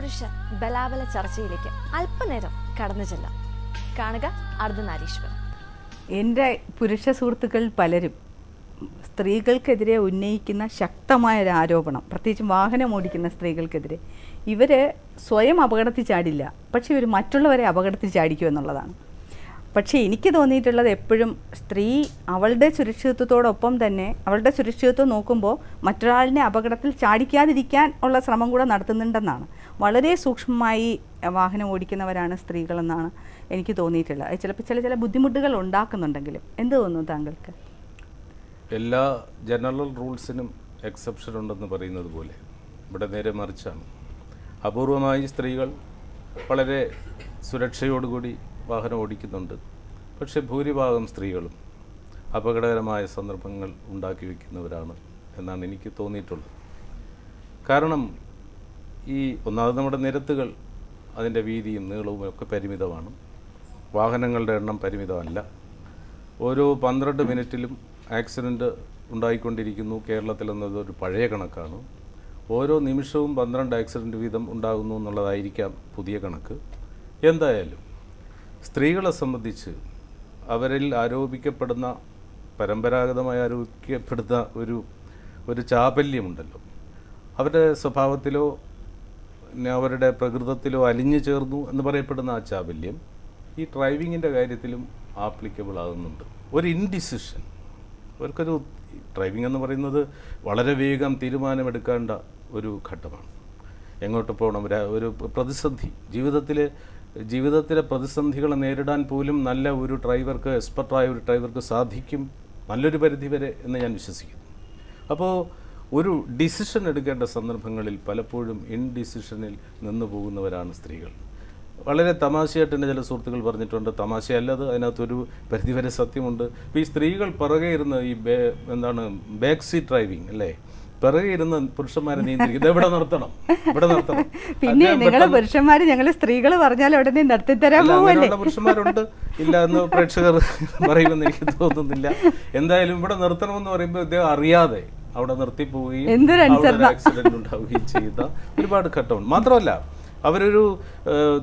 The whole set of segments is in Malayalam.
പുരുഷ ബലാബല ചർച്ചയിലേക്ക് അല്പനേരം കടന്നു ചെല്ലാം. കാണുക അർദ്ധനാരീശ്വരൻ എന്റെ പുരുഷ സുഹൃത്തുക്കൾ പലരും സ്ത്രീകൾക്കെതിരെ ഉന്നയിക്കുന്ന ശക്തമായ ഒരു ആരോപണം പ്രത്യേകിച്ചും വാഹനം ഓടിക്കുന്ന സ്ത്രീകൾക്കെതിരെ. ഇവർ സ്വയം അപകടത്തിൽ ചാടില്ല പക്ഷേ ഇവർ മറ്റുള്ളവരെ അപകടത്തിൽ ചാടിക്കും എന്നുള്ളതാണ് പക്ഷേ എനിക്ക് തോന്നിയിട്ടുള്ളത് എപ്പോഴും സ്ത്രീ അവളുടെ സുരക്ഷിതത്വത്തോടൊപ്പം തന്നെ അവളുടെ സുരക്ഷിതത്വം നോക്കുമ്പോൾ മറ്റൊരാളിനെ അപകടത്തിൽ ചാടിക്കാതിരിക്കാൻ ഉള്ള ശ്രമം കൂടെ നടത്തുന്നുണ്ടെന്നാണ്. വളരെ സൂക്ഷ്മമായി വാഹനം ഓടിക്കുന്നവരാണ് സ്ത്രീകളെന്നാണ് എനിക്ക് തോന്നിയിട്ടുള്ളത്. ചിലപ്പോൾ ചില ചില ബുദ്ധിമുട്ടുകൾ ഉണ്ടാക്കുന്നുണ്ടെങ്കിലും എന്ത് തോന്നുന്നു താങ്കൾക്ക്? എല്ലാ ജനറൽ റൂൾസിനും എക്സെപ്ഷൻ ഉണ്ടെന്ന് പറയുന്നത് പോലെ ഇവിടെ നേരെ മറിച്ചാണ്. അപൂർവമായി സ്ത്രീകൾ വളരെ സുരക്ഷയോടുകൂടി വാഹനം ഓടിക്കുന്നുണ്ട്. പക്ഷേ ഭൂരിഭാഗം സ്ത്രീകളും അപകടകരമായ സന്ദർഭങ്ങൾ ഉണ്ടാക്കി വയ്ക്കുന്നവരാണ് എന്നാണ് എനിക്ക് തോന്നിയിട്ടുള്ളത്. കാരണം ഈ ഒന്നാമത് നമ്മുടെ നിരത്തുകൾ അതിന്റെ വീതിയും നീളവും ഒക്കെ പരിമിതമാണ്. വാഹനങ്ങളുടെ എണ്ണം പരിമിതമല്ല. ഓരോ പന്ത്രണ്ട് മിനിറ്റിലും ആക്സിഡന്റ് ഉണ്ടായിക്കൊണ്ടിരിക്കുന്നു. കേരളത്തിൽ എന്നത് ഒരു പഴയ കണക്കാണ്. ഓരോ നിമിഷവും പന്ത്രണ്ട് ആക്സിഡന്റ് വീതം ഉണ്ടാകുന്നു എന്നുള്ളതായിരിക്കാം പുതിയ കണക്ക്. എന്തായാലും സ്ത്രീകളെ സംബന്ധിച്ച് അവരിൽ ആരോപിക്കപ്പെടുന്ന പരമ്പരാഗതമായി ആരോപിക്കപ്പെടുന്ന ഒരു ഒരു ചാപല്യമുണ്ടല്ലോ അവരുടെ സ്വഭാവത്തിലോ അവരുടെ പ്രകൃതത്തിലോ അലിഞ്ഞു ചേർന്നു എന്ന് പറയപ്പെടുന്ന ആ ചാബല്യം ഈ ഡ്രൈവിങ്ങിന്റെ കാര്യത്തിലും ആപ്ലിക്കബിൾ ആകുന്നുണ്ട്. ഒരു ഇൻഡിസിഷൻ അവർക്കൊരു ഡ്രൈവിംഗ് എന്ന് പറയുന്നത് വളരെ വേഗം തീരുമാനമെടുക്കേണ്ട ഒരു ഘട്ടമാണ്. എങ്ങോട്ട് പോകണം? ഒരു- പ്രതിസന്ധി. ജീവിതത്തിലെ ജീവിതത്തിലെ പ്രതിസന്ധികളെ നേരിടാൻ പോലും നല്ല ഒരു ഡ്രൈവർക്ക് എക്സ്പെർട്ടായ ഒരു ഡ്രൈവർക്ക് സാധിക്കും നല്ലൊരു പരിധി വരെ എന്ന് ഞാൻ വിശ്വസിക്കുന്നു. അപ്പോൾ ഒരു ഡിസിഷൻ എടുക്കേണ്ട സന്ദർഭങ്ങളിൽ പലപ്പോഴും ഇൻഡിസിഷനിൽ നിന്ന് പോകുന്നവരാണ് സ്ത്രീകൾ. വളരെ തമാശയായിട്ട് എന്റെ ചില സുഹൃത്തുക്കൾ പറഞ്ഞിട്ടുണ്ട്. തമാശയല്ലത് അതിനകത്തൊരു പരിധിവരെ സത്യമുണ്ട്. ഈ സ്ത്രീകൾ പിറകെ ഇരുന്ന് ഈ ബേ എന്താണ് ബാക്ക് സീറ്റ് ഡ്രൈവിംഗ് അല്ലേ? പിറകെ ഇരുന്ന് പുരുഷന്മാരെ നിയന്ത്രിക്കും. ഇത് എവിടെ നിർത്തണം? ഇവിടെ നിർത്തണം. പിന്നെ നിങ്ങളെ പുരുഷന്മാര് ഞങ്ങൾ സ്ത്രീകൾ പറഞ്ഞാൽ ഉടനെ നിർത്തിത്തരാൻ തരാൻ പുരുഷന്മാരുണ്ട്. ഇല്ല എന്ന് പ്രേക്ഷകർ പറയുമെന്ന് എനിക്ക് തോന്നുന്നില്ല. എന്തായാലും ഇവിടെ നിർത്തണമെന്ന് പറയുമ്പോൾ ഇദ്ദേഹം അറിയാതെ അവിടെ നിർത്തി പോവുകയും. ആക്സിഡന്റ് ഉണ്ടാവുകയും ചെയ്ത ഒരുപാട് ഘട്ടമുണ്ട്. മാത്രമല്ല അവരൊരു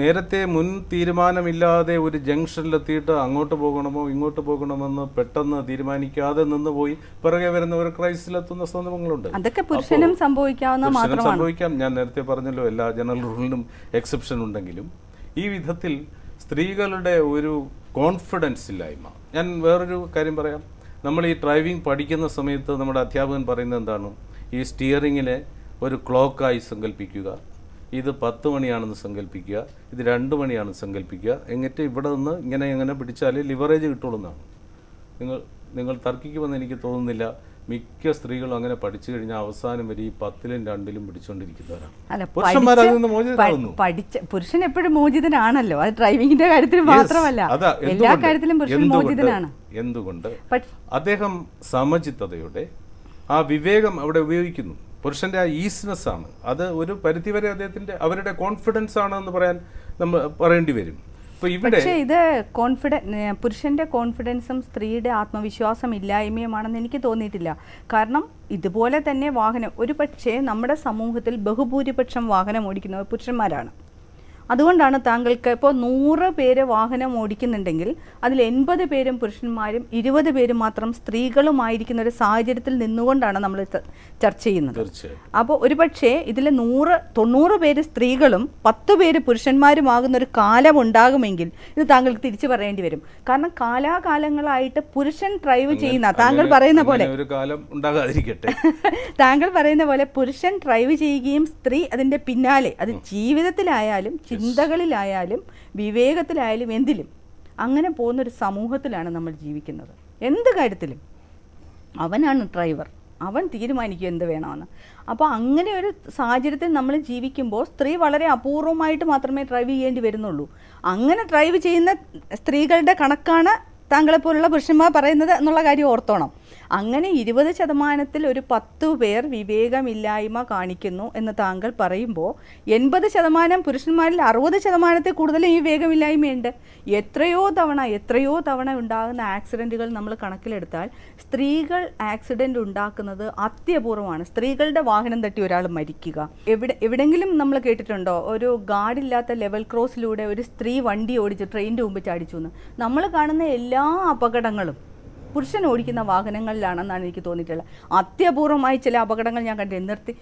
നേരത്തെ മുൻ തീരുമാനമില്ലാതെ ഒരു ജംഗ്ഷനിലെത്തിയിട്ട് അങ്ങോട്ട് പോകണമോ ഇങ്ങോട്ട് പോകണമെന്ന് പെട്ടെന്ന് തീരുമാനിക്കാതെ നിന്ന് പോയി പിറകെ വരുന്ന ഒരു ക്രൈസിലെത്തുന്ന സന്ദർഭങ്ങളുണ്ട്. അതൊക്കെ പുരുഷനും സംഭവിക്കാവുന്ന മാത്രമാണ്. സംഭവിക്കാം. ഞാൻ നേരത്തെ പറഞ്ഞല്ലോ എല്ലാ ജനറൽ റൂളിനും എക്സെപ്ഷൻ ഉണ്ടെങ്കിലും. ഈ വിധത്തിൽ സ്ത്രീകളുടെ ഒരു കോൺഫിഡൻസ് ഇല്ലായ്മ. ഞാൻ വേറൊരു കാര്യം പറയാം. നമ്മൾ ഈ ഡ്രൈവിംഗ് പഠിക്കുന്ന സമയത്ത് നമ്മുടെ അധ്യാപകൻ പറയുന്നത് എന്താണ്? ഈ സ്റ്റിയറിങ്ങിനെ ഒരു ക്ലോക്കായി സങ്കല്പിക്കുക. ഇത് പത്ത് മണിയാണെന്ന് സങ്കല്പിക്കുക ഇത് രണ്ട് മണിയാണെന്ന് സങ്കല്പിക്കുക എന്നിട്ട് ഇവിടെ നിന്ന് ഇങ്ങനെ ഇങ്ങനെ പിടിച്ചാൽ ലിവറേജ് കിട്ടുള്ളൂ നിങ്ങൾ നിങ്ങൾ തർക്കിക്കുമെന്ന് എനിക്ക് തോന്നുന്നില്ല. മിക്ക സ്ത്രീകളും അങ്ങനെ പഠിച്ചു കഴിഞ്ഞാൽ അവസാനം വരെ ഈ പത്തിലും രണ്ടിലും നിന്ന് പഠിച്ച പുരുഷൻ എപ്പോഴും മോചിതനാണല്ലോ. അത് ഡ്രൈവിംഗിന്റെ കാര്യത്തിൽ മാത്രമല്ല. എല്ലാ? കാര്യത്തിലും പുരുഷൻ? മോചിതനാണ്. എന്തുകൊണ്ട്? അദ്ദേഹം സമചിത്തതയുടെ ആ വിവേകം അവിടെ ഉപയോഗിക്കുന്നു. പുരുഷന്റെ ആ ഈസ്നെസ് ആണ്. അത് ഒരു പരിധിവരെ അദ്ദേഹത്തിന്റെ അവരുടെ കോൺഫിഡൻസ് ആണ് എന്ന് പറയാൻ നമ്മൾ പറയേണ്ടി വരും. പക്ഷേ ഇത് കോൺഫിഡൻ പുരുഷന്റെ കോൺഫിഡൻസും സ്ത്രീയുടെ ആത്മവിശ്വാസം ഇല്ലായ്മയുമാണെന്ന് എനിക്ക് തോന്നിയിട്ടില്ല. കാരണം ഇതുപോലെ തന്നെ വാഹനം ഒരു പക്ഷേ നമ്മുടെ സമൂഹത്തിൽ ബഹുഭൂരിപക്ഷം വാഹനം ഓടിക്കുന്നത് പുരുഷന്മാരാണ്. അതുകൊണ്ടാണ് താങ്കൾക്ക് ഇപ്പോൾ നൂറ് പേര് വാഹനം ഓടിക്കുന്നുണ്ടെങ്കിൽ അതിൽ എൺപത് പേരും പുരുഷന്മാരും ഇരുപത് പേരും മാത്രം സ്ത്രീകളുമായിരിക്കുന്ന ഒരു സാഹചര്യത്തിൽ നിന്നുകൊണ്ടാണ് നമ്മൾ ചർച്ച ചെയ്യുന്നത്. അപ്പോൾ ഒരുപക്ഷേ ഇതിൽ നൂറ് തൊണ്ണൂറ് പേര് സ്ത്രീകളും പത്ത് പേര് പുരുഷന്മാരുമാകുന്ന ഒരു കാലം ഉണ്ടാകുമെങ്കിൽ ഇത് താങ്കൾക്ക് തിരിച്ചു പറയേണ്ടി വരും. കാരണം കാലാകാലങ്ങളായിട്ട് പുരുഷൻ ഡ്രൈവ് ചെയ്യുന്ന താങ്കൾ പറയുന്ന പോലെ ഒരു കാലം ഉണ്ടാകാതിരിക്കട്ടെ. താങ്കൾ പറയുന്ന പോലെ പുരുഷൻ ഡ്രൈവ് ചെയ്യുകയും സ്ത്രീ അതിന്റെ പിന്നാലെ അത് ജീവിതത്തിലായാലും ചിന്തകളിലായാലും വിവേകത്തിലായാലും എന്തിലും അങ്ങനെ പോകുന്ന ഒരു സമൂഹത്തിലാണ് നമ്മൾ ജീവിക്കുന്നത്. എന്ത് കാര്യത്തിലും? അവനാണ് ഡ്രൈവർ അവൻ തീരുമാനിക്കും എന്ത് വേണമെന്ന്. അപ്പോൾ അങ്ങനെ ഒരു സാഹചര്യത്തിൽ നമ്മൾ ജീവിക്കുമ്പോൾ സ്ത്രീ വളരെ അപൂർവമായിട്ട് മാത്രമേ ഡ്രൈവ് ചെയ്യേണ്ടി വരുന്നുള്ളൂ. അങ്ങനെ ഡ്രൈവ് ചെയ്യുന്ന സ്ത്രീകളുടെ കണക്കാണ് താങ്കളെപ്പോലുള്ള പുരുഷന്മാർ പറയുന്നത് എന്നുള്ള കാര്യം ഓർത്തോണം. അങ്ങനെ ഇരുപത് ശതമാനത്തിൽ ഒരു പത്തു പേർ വിവേകമില്ലായ്മ കാണിക്കുന്നു എന്ന് താങ്കൾ പറയുമ്പോൾ എൺപത് ശതമാനം പുരുഷന്മാരിൽ അറുപത് ശതമാനത്തിൽ കൂടുതൽ ഈ വിവേകമില്ലായ്മയുണ്ട്. എത്രയോ തവണ എത്രയോ തവണ ഉണ്ടാകുന്ന ആക്സിഡന്റുകൾ നമ്മൾ കണക്കിലെടുത്താൽ സ്ത്രീകൾ ആക്സിഡന്റ് ഉണ്ടാക്കുന്നത് അത്യപൂർവമാണ്. സ്ത്രീകളുടെ വാഹനം തട്ടി ഒരാൾ മരിക്കുക. എവിടെ എവിടെങ്കിലും നമ്മൾ കേട്ടിട്ടുണ്ടോ? ഒരു ഗാർഡില്ലാത്ത ലെവൽ ക്രോസിലൂടെ ഒരു സ്ത്രീ വണ്ടി ഓടിച്ച് ട്രെയിനിന്റെ മുമ്പ് ചാടിച്ചു എന്ന്. നമ്മൾ കാണുന്ന എല്ലാ അപകടങ്ങളും പുരുഷൻ ഓടിക്കുന്ന വാഹനങ്ങളിലാണെന്നാണ് എനിക്ക് തോന്നിയിട്ടുള്ളത്. അത്യപൂർവമായി ചില അപകടങ്ങൾ ഞാൻ കണ്ടു നിർത്തി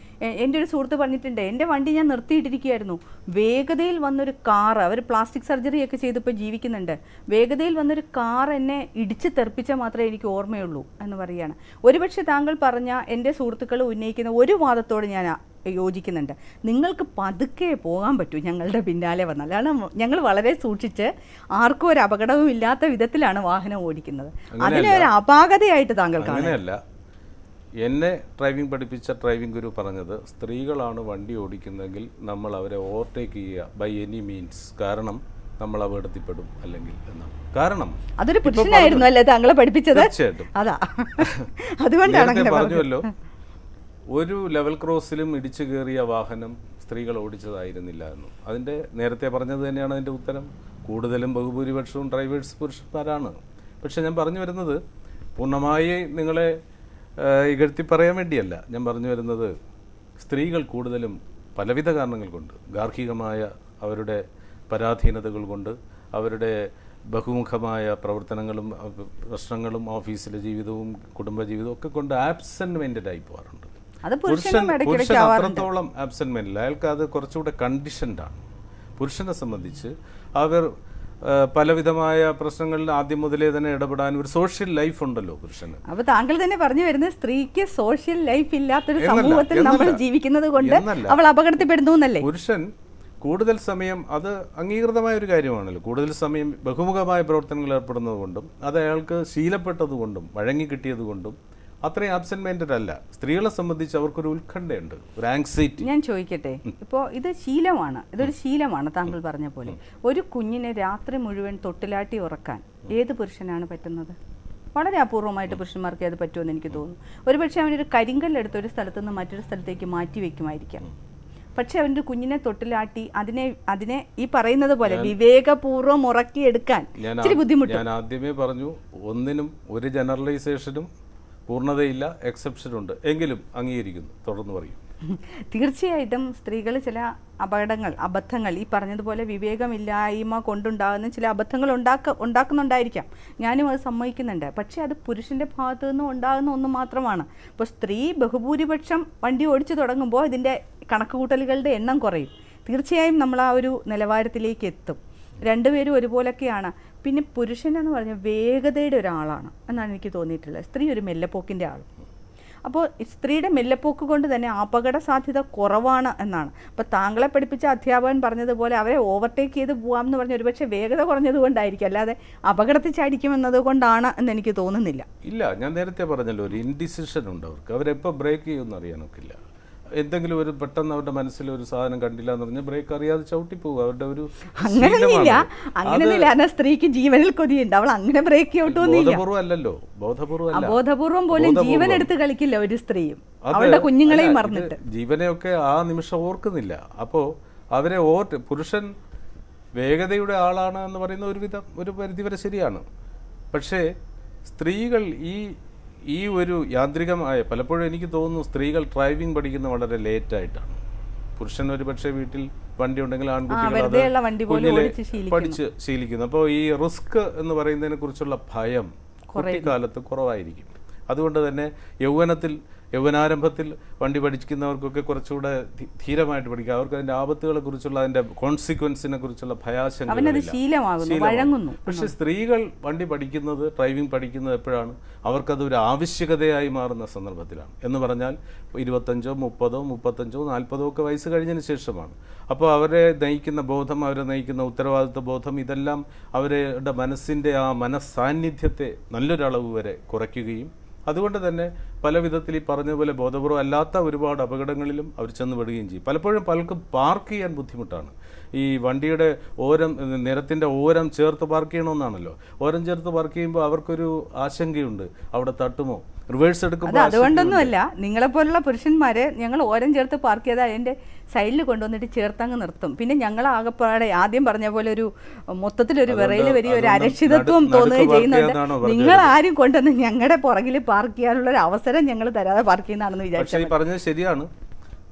എന്റെ ഒരു സുഹൃത്ത് പറഞ്ഞിട്ടുണ്ട് എന്റെ വണ്ടി ഞാൻ നിർത്തിയിട്ടിരിക്കുകയായിരുന്നു. വേഗതയിൽ വന്നൊരു കാർ അവർ പ്ലാസ്റ്റിക് സർജറി ഒക്കെ ചെയ്തിപ്പോൾ ജീവിക്കുന്നുണ്ട്. വേഗതയിൽ വന്നൊരു കാർ എന്നെ ഇടിച്ച് തെറിപ്പിച്ച മാത്രമേ എനിക്ക് ഓർമ്മയുള്ളൂ എന്ന് പറയുകയാണ്. ഒരുപക്ഷെ താങ്കൾ പറഞ്ഞ എന്റെ സുഹൃത്തുക്കൾ ഉന്നയിക്കുന്ന ഒരു വാദത്തോട് ഞാൻ യോജിക്കുന്നുണ്ട്. നിങ്ങൾക്ക് പതുക്കെ പോകാൻ പറ്റൂ ഞങ്ങളുടെ പിന്നാലെ വന്നാൽ. കാരണം ഞങ്ങൾ വളരെ സൂക്ഷിച്ച് ആർക്കും ഒരു അപകടവും ഇല്ലാത്ത വിധത്തിലാണ് വാഹനം ഓടിക്കുന്നത്. അതിനെ ഒരു അപാകതയായിട്ട് താങ്കൾ കാണുന്നില്ല അങ്ങനെയല്ല. എന്നെ ഡ്രൈവിംഗ് പഠിപ്പിച്ച ഡ്രൈവിംഗ് ഗുരു പറഞ്ഞത് സ്ത്രീകളാണ് വണ്ടി ഓടിക്കുന്നതെങ്കിൽ നമ്മൾ അവരെ ഓവർടേക്ക് ചെയ്യുക ബൈ എനി മീൻസ് കാരണം നമ്മൾ അപകടത്തിൽപ്പെടും അല്ലെങ്കിൽ എന്നാണ്. കാരണം അതൊരു പുരുഷനായിരുന്നു അല്ലേ താങ്കളെ പഠിപ്പിച്ചത്? തീർച്ചയായിട്ടും. അതാ. അതുകൊണ്ടാണ് പറഞ്ഞുവല്ലോ. ഒരു ലെവൽ ക്രോസിലും ഇടിച്ചു കയറിയ വാഹനം സ്ത്രീകൾ ഓടിച്ചതായിരുന്നില്ല എന്നും. അതിന്റെ നേരത്തെ പറഞ്ഞത് തന്നെയാണ് അതിന്റെ ഉത്തരം. കൂടുതലും ബഹുഭൂരിപക്ഷവും ഡ്രൈവേഴ്സ് പുരുഷന്മാരാണ്. പക്ഷേ ഞാൻ പറഞ്ഞു വരുന്നത് പൂർണമായി നിങ്ങളെ ഇകഴ്ത്തി പറയാൻ വേണ്ടിയല്ല. ഞാൻ പറഞ്ഞു വരുന്നത് സ്ത്രീകൾ കൂടുതലും പലവിധ കാരണങ്ങൾ കൊണ്ട് ഗാർഹികമായ അവരുടെ പരാധീനതകൾ കൊണ്ട് അവരുടെ ബഹുമുഖമായ പ്രവർത്തനങ്ങളും പ്രശ്നങ്ങളും ഓഫീസിലെ ജീവിതവും കുടുംബജീവിതവും ഒക്കെ കൊണ്ട് ആബ്സെന്റ് ആയി പോകാറുണ്ട്. അത് പുരുഷൻ അത്രത്തോളം അയാൾക്ക് അത് കുറച്ചുകൂടെ കണ്ടീഷൻഡ് ആണ്. പുരുഷനെ സംബന്ധിച്ച് അവർ പലവിധമായ പ്രശ്നങ്ങളിൽ ആദ്യം മുതലേ തന്നെ ഇടപെടാൻ ഒരു സോഷ്യൽ ലൈഫ് ഉണ്ടല്ലോ പുരുഷന്. അപ്പൊ താങ്കൾ തന്നെ പറഞ്ഞു വരുന്നത് സ്ത്രീക്ക് സോഷ്യൽ ലൈഫ് ഇല്ലാത്തൊരു സമൂഹത്തിൽ നമ്മൾ. ജീവിക്കുന്നത് കൊണ്ട് അവൾ അപകടത്തിൽപ്പെടുന്നു എന്നല്ലേ? പുരുഷൻ കൂടുതൽ സമയം അത് അംഗീകൃതമായ ഒരു കാര്യമാണല്ലോ. കൂടുതൽ സമയം ബഹുമുഖമായ പ്രവർത്തനങ്ങളിൽ ഏർപ്പെടുന്നത് കൊണ്ടും അത് അയാൾക്ക് ശീലപ്പെട്ടത് കൊണ്ടും വഴങ്ങി കിട്ടിയത് കൊണ്ടും അത്രയും ആബ്സെന്റ് മൈൻഡഡ് അല്ല. സ്ത്രീകളെ സംബന്ധിച്ച് അവർക്കൊരു ഉത്കണ്ഠയുണ്ട്. ഒരു ആങ്സൈറ്റി ഞാൻ ചോദിക്കട്ടെ? ഇപ്പോ ഇത് ശീലമാണ്. ഇതൊരു ശീലമാണ് താങ്കൾ പറഞ്ഞ പോലെ. ഒരു കുഞ്ഞിനെ രാത്രി മുഴുവൻ തൊട്ടിലാട്ടി ഉറക്കാൻ ഏത് പുരുഷനാണ് പറ്റുന്നത്? വളരെ അപൂർവമായിട്ട് പുരുഷന്മാർക്ക് അത് പറ്റുമെന്ന് എനിക്ക് തോന്നുന്നു. ഒരുപക്ഷെ അവനൊരു കരിങ്കല്ലെടുത്ത് ഒരു സ്ഥലത്തു നിന്ന് മറ്റൊരു സ്ഥലത്തേക്ക് മാറ്റി വെക്കുമായിരിക്കാം. പക്ഷെ അവന്റെ കുഞ്ഞിനെ തൊട്ടിലാട്ടി അതിനെ അതിനെ ഈ പറയുന്നത് പോലെ വിവേകപൂർവം ഉറക്കിയെടുക്കാൻ ഇച്ചിരി ബുദ്ധിമുട്ട്. ഞാൻ ആദ്യമേ പറഞ്ഞു ഒന്നിനും ഒരു ജനറലൈസേഷനും പൂർണതയില്ല എക്സെപ്ഷൻ ഉണ്ട്. എങ്കിലും അംഗീകരിക്കുന്നു. തുടർന്ന് പറയും. തീർച്ചയായിട്ടും സ്ത്രീകൾ ചില അപകടങ്ങൾ അബദ്ധങ്ങൾ ഈ പറഞ്ഞതുപോലെ വിവേകമില്ലായ്മ കൊണ്ടുണ്ടാകുന്ന ചില അബദ്ധങ്ങൾ ഉണ്ടാക്ക ഉണ്ടാക്കുന്നുണ്ടായിരിക്കാം. ഞാനും അത് സമ്മതിക്കുന്നുണ്ട്. പക്ഷേ അത് പുരുഷന്റെ ഭാഗത്തു നിന്നും ഉണ്ടാകുന്ന ഒന്ന് മാത്രമാണ്. ഇപ്പോൾ സ്ത്രീ ബഹുഭൂരിപക്ഷം വണ്ടി ഓടിച്ചു തുടങ്ങുമ്പോൾ ഇതിന്റെ കണക്കുകൂട്ടലുകളുടെ എണ്ണം കുറയും. തീർച്ചയായും നമ്മൾ ആ ഒരു നിലവാരത്തിലേക്ക് എത്തും. രണ്ടുപേരും ഒരുപോലൊക്കെയാണ് പിന്നെ പുരുഷനെന്ന് പറഞ്ഞാൽ പറഞ്ഞ വേഗതയുടെ ഒരാളാണ് എന്നാണ് എനിക്ക് തോന്നിയിട്ടുള്ളത്. സ്ത്രീ ഒരു മെല്ലപ്പോക്കിന്റെ ആൾ അപ്പോൾ സ്ത്രീയുടെ മെല്ലപ്പോക്ക് കൊണ്ട് തന്നെ അപകട സാധ്യത കുറവാണ് എന്നാണ്. അപ്പോൾ താങ്കളെ പഠിപ്പിച്ച അധ്യാപകൻ പറഞ്ഞതുപോലെ അവരെ ഓവർടേക്ക് ചെയ്ത് പോകാം എന്ന് പറഞ്ഞ ഒരുപക്ഷെ വേഗത കുറഞ്ഞത് കൊണ്ടായിരിക്കും. അല്ലാതെ അപകടത്തിൽ ചാടിക്കുമെന്നത് കൊണ്ടാണ് എന്ന് എനിക്ക് തോന്നുന്നില്ല. ഇല്ല ഞാൻ നേരത്തെ പറഞ്ഞല്ലോ ഒരു ഇൻഡിസിഷൻ ഉണ്ട് അവർക്ക്. അവരെപ്പോൾ ബ്രേക്ക് ചെയ്യുമെന്ന് അറിയാനൊക്കില്ല. എന്തെങ്കിലും ഒരു പെട്ടെന്ന് അവരുടെ മനസ്സിൽ ഒരു സാധനം കണ്ടില്ല എന്ന് പറഞ്ഞാൽ ബ്രേക്ക് അറിയാതെ ചവിട്ടി പോകും അവരുടെ ഒരു അങ്ങനെയൊന്നുമില്ല. അങ്ങനെയൊന്നുമില്ല സ്ത്രീക്ക് ജീവനിൽ കൊതിയുണ്ട്. അവൾ അങ്ങനെ ബ്രേക്ക് ബോധപൂർവം അല്ലല്ലോ. ബോധപൂർവം അല്ല. അബോധപൂർവം പോലും ജീവൻ എടുത്ത് കളിക്കില്ല ഒരു സ്ത്രീയും അവരുടെ അവളുടെ കുഞ്ഞുങ്ങളെയും മറന്നിട്ട്. ജീവനെയൊക്കെ ആ നിമിഷം ഓർക്കുന്നില്ല. അപ്പോ അവരെ ഓർ പുരുഷൻ വേഗതയുടെ ആളാണ് എന്ന് പറയുന്ന ഒരു വിധം ഒരു പരിധിവരെ ശരിയാണ്. പക്ഷേ സ്ത്രീകൾ ഈ ഈ ഒരു യാന്ത്രികമായ പലപ്പോഴും എനിക്ക് തോന്നുന്നു സ്ത്രീകൾ ഡ്രൈവിംഗ് പഠിക്കുന്ന വളരെ ലേറ്റായിട്ടാണ്. പുരുഷൻ ഒരു പക്ഷേ വീട്ടിൽ വണ്ടി ഉണ്ടെങ്കിൽ ആൺകുട്ടികൾ അത് കുഞ്ഞിലെ. പഠിച്ച് ശീലിക്കുന്നു. അപ്പോൾ ഈ റിസ്ക് എന്ന് പറയുന്നതിനെ കുറിച്ചുള്ള ഭയം കുട്ടിക്കാലത്ത് കുറവായിരിക്കും. അതുകൊണ്ട് തന്നെ യൗവനത്തിൽ യൗവനാരംഭത്തിൽ വണ്ടി പഠിക്കുന്നവർക്കൊക്കെ കുറച്ചുകൂടെ ധീരമായിട്ട് പഠിക്കുക. അവർക്ക് അതിന്റെ ആപത്തുകളെ കുറിച്ചുള്ള അതിന്റെ കോൺസിക്വൻസിനെ കുറിച്ചുള്ള ഭയാശങ്ക പക്ഷെ സ്ത്രീകൾ വണ്ടി പഠിക്കുന്നത് ഡ്രൈവിംഗ് പഠിക്കുന്നത് എപ്പോഴാണ്? അവർക്കത് ഒരു ആവശ്യകതയായി മാറുന്ന സന്ദർഭത്തിലാണ്. എന്ന് പറഞ്ഞാൽ ഇരുപത്തഞ്ചോ മുപ്പതോ മുപ്പത്തഞ്ചോ നാൽപ്പതോ ഒക്കെ വയസ്സ് കഴിഞ്ഞതിന് ശേഷമാണ്. അപ്പോൾ അവരെ നയിക്കുന്ന ബോധം അവരെ നയിക്കുന്ന ഉത്തരവാദിത്വ ബോധം ഇതെല്ലാം അവരുടെ മനസ്സിന്റെ ആ മനസ്സാന്നിധ്യത്തെ നല്ലൊരളവ് വരെ കുറയ്ക്കുകയും അതുകൊണ്ട് തന്നെ പല വിധത്തിൽ ഈ പറഞ്ഞതുപോലെ ബോധപൂർവം അല്ലാത്ത ഒരുപാട് അപകടങ്ങളിലും അവർ ചെന്ന് പെടുകയും ചെയ്യും. പലപ്പോഴും പലർക്കും പാർക്ക് ചെയ്യാൻ ബുദ്ധിമുട്ടാണ്. ഈ വണ്ടിയുടെ ഓരം നിരത്തിന്റെ ഓരം ചേർത്ത് പാർക്ക് ചെയ്യണമെന്നാണല്ലോ. ഓരം ചേർത്ത് പാർക്ക് ചെയ്യുമ്പോൾ അവർക്കൊരു ആശങ്കയുണ്ട്. അവിടെ തട്ടുമോ? റിവേഴ്സ് എടുക്കുമ്പോൾ നിങ്ങളെ നിങ്ങളെപ്പോലുള്ള പുരുഷന്മാരെ ഞങ്ങൾ ഓരം ചേർത്ത് പാർക്ക് ചെയ്താൽ അതിന്റെ സൈഡിൽ കൊണ്ടുവന്നിട്ട് ചേർത്തങ്ങ് നിർത്തും. പിന്നെ ഞങ്ങൾ ആകെപ്പാടെ ആദ്യം പറഞ്ഞ പോലെ ഒരു മൊത്തത്തിലൊരു ഒരു വിറയിൽ വരിക ഒരു അരക്ഷിതത്വം തോന്നുകയും ചെയ്യുന്നുണ്ട്. നിങ്ങൾ ആരും കൊണ്ടുവന്ന് ഞങ്ങളുടെ പുറകിൽ പാർക്ക് ചെയ്യാനുള്ള ഒരു അവസരം ഞങ്ങൾ തരാതെ പാർക്ക് ചെയ്യുന്നതാണെന്ന് ഈ പറഞ്ഞത് ശരിയാണ്.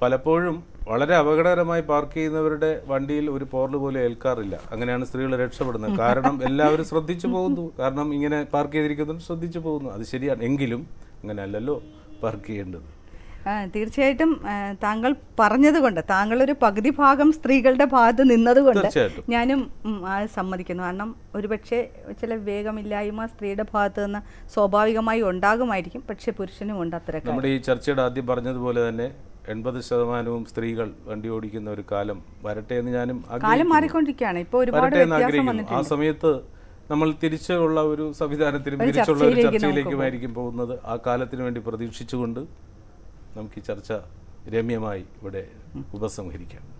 പലപ്പോഴും വളരെ അപകടകരമായി പാർക്ക് ചെയ്യുന്നവരുടെ വണ്ടിയിൽ ഒരു പോറൽ പോലും ഏൽക്കാറില്ല. അങ്ങനെയാണ് സ്ത്രീകൾ രക്ഷപ്പെടുന്നത്. കാരണം എല്ലാവരും ശ്രദ്ധിച്ചു പോകുന്നു. കാരണം ഇങ്ങനെ പാർക്ക് ചെയ്തിരിക്കുന്നവർ ശ്രദ്ധിച്ചു പോകുന്നു. അത് ശരിയാണ്. എങ്കിലും അങ്ങനെ അല്ലല്ലോ പാർക്ക് ചെയ്യേണ്ടത് തീർച്ചയായിട്ടും കൊണ്ട് താങ്കൾ പറഞ്ഞതുകൊണ്ട് താങ്കളൊരു പകുതി ഭാഗം സ്ത്രീകളുടെ ഭാഗത്ത് നിന്നതുകൊണ്ട് കൊണ്ട് ഞാനും സമ്മതിക്കുന്നു. കാരണം ഒരുപക്ഷെ ചില വിവേകമില്ലായ്മ സ്ത്രീയുടെ ഭാഗത്ത് നിന്ന് സ്വാഭാവികമായി ഉണ്ടാകുമായിരിക്കും പക്ഷെ പുരുഷനും ഉണ്ട് അത്ര നമ്മുടെ ഈ ചർച്ചയുടെ ആദ്യം പറഞ്ഞതുപോലെ തന്നെ എൺപത് ശതമാനവും സ്ത്രീകൾ വണ്ടി ഓടിക്കുന്ന ഒരു കാലം വരട്ടെ എന്ന് ഞാനും കാലം. മാറിക്കൊണ്ടിരിക്കുകയാണ്. ഇപ്പോൾ ഒരുപാട് വ്യത്യാസം ആ സമയത്ത് നമ്മൾ തിരിച്ചുള്ള ഒരു സംവിധാനത്തിലും തിരിച്ചുള്ള ഒരു ചർച്ചയിലേക്കുമായിരിക്കും പോകുന്നത്. ആ കാലത്തിന് വേണ്ടി പ്രതീക്ഷിച്ചുകൊണ്ട് നമുക്ക് ഈ ചർച്ച രമ്യമായി ഇവിടെ ഉപസംഹരിക്കാം.